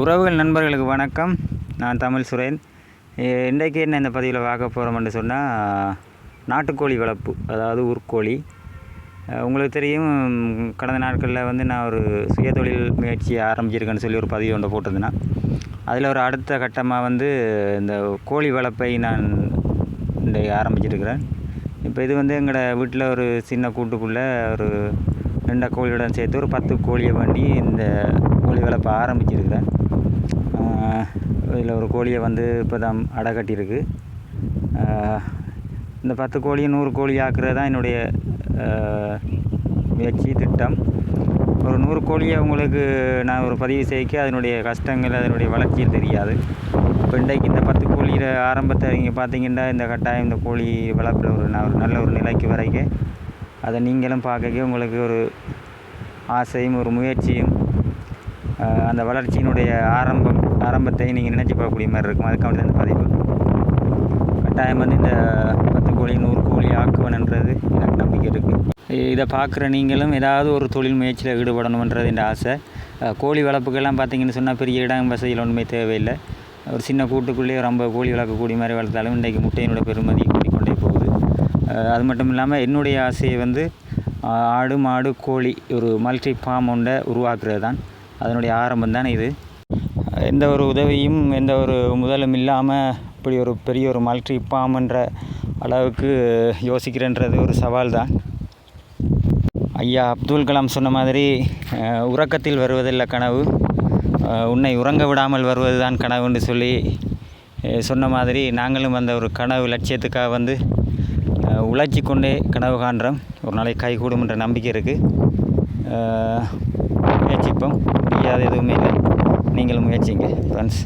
உறவுகள் நண்பர்களுக்கு வணக்கம். நான் தமிழ் சுரேன். இன்றைக்கு என்ன இந்த பதிவில் பார்க்க போகிறோம்னு சொன்னால் நாட்டுக்கோழி வளர்ப்பு அதாவது உருக்கோழி. உங்களுக்கு தெரியும் கடந்த நாட்களில் வந்து நான் ஒரு சுயதொழில் முயற்சியை ஆரம்பிச்சிருக்கேன்னு சொல்லி ஒரு பதிவு ஒன்று போட்டிருந்தேன்னா அதில் ஒரு அடுத்த கட்டமாக வந்து இந்த கோழி வளர்ப்பை நான் இன்றைக்கு ஆரம்பிச்சிருக்கிறேன். இப்போ இது வந்து எங்களோட வீட்டில் ஒரு சின்ன கூட்டுக்குள்ளே ஒரு ரெண்டு கோழியுடன் சேர்த்து ஒரு பத்து கோழியை பண்ணி இந்த கோழி வளர்ப்பை ஆரம்பிச்சிருக்கிறேன். இதில் ஒரு கோழியை வந்து இப்போ தான் அடை கட்டியிருக்கு இந்த பத்து கோழியை நூறு கோழி ஆக்குறது தான் என்னுடைய முயற்சி திட்டம். ஒரு நூறு கோழியை உங்களுக்கு நான் ஒரு பதிவு செய்ய அதனுடைய கஷ்டங்கள் அதனுடைய வளர்ச்சி தெரியாது. இப்போ இன்றைக்கு இந்த பத்து கோழியில் ஆரம்பத்தை நீங்கள் பார்த்தீங்கன்னா இந்த கட்டாயம் இந்த கோழி வளர்ப்புற ஒரு நான் ஒரு நல்ல ஒரு நிலைக்கு வரைக்கும் அதை நீங்களும் பார்க்கவே உங்களுக்கு ஒரு ஆசையும் ஒரு முயற்சியும் அந்த வளர்ச்சியினுடைய ஆரம்பம் ஆரம்பத்தை நீங்கள் நினச்சி பார்க்கக்கூடிய மாதிரி இருக்கும். அதுக்காக தான் அந்த பதிவு. கட்டாயம் வந்து இந்த பத்து கோழி நூறு கோழி ஆக்குவன்ன்றது எனக்கு நம்பிக்கை இருக்குது இதை பார்க்குற நீங்களும் ஏதாவது ஒரு தொழில் முயற்சியில் ஈடுபடணுன்றது என் ஆசை. கோழி வளர்ப்புக்கெல்லாம் பார்த்தீங்கன்னு சொன்னால் பெரிய இடம் வசதியில் ஒன்றுமே தேவையில்லை. ஒரு சின்ன கூட்டுக்குள்ளேயே ரொம்ப கோழி வளர்க்கக்கூடிய மாதிரி வளர்த்தாலும் இன்றைக்கு முட்டையினுடைய பெருமதி கூடிக்கொண்டே போகும் அது மட்டும் இல்லாமல் என்னுடைய ஆசையை வந்து ஆடு மாடு கோழி ஒரு மல்டி ஃபார்ம் ஒன்றை உருவாக்குறது தான் அதனுடைய ஆரம்பம் தான் இது. எந்த ஒரு உதவியும் எந்த ஒரு முதலும் இல்லாமல் இப்படி ஒரு பெரிய ஒரு மல்டி ஃபார்ம்ன்ற அளவுக்கு யோசிக்கிறேன்றது ஒரு சவால் தான். ஐயா அப்துல் கலாம் சொன்ன மாதிரி உறக்கத்தில் வருவதில்லை கனவு. உன்னை உறங்க விடாமல் வருவது தான் கனவுன்னு சொல்லி சொன்ன மாதிரி நாங்களும் அந்த ஒரு கனவு லட்சியத்துக்காக வந்து உழைச்சி கொண்டே கனவு காண்றோம். ஒரு நாளைக்கு கை கூடும்ன்ற நம்பிக்கை இருக்குது முயற்சிப்போம். முடியாத எதுவுமே இல்லை. நீங்களும் முயற்சிங்க ஃப்ரெண்ட்ஸ்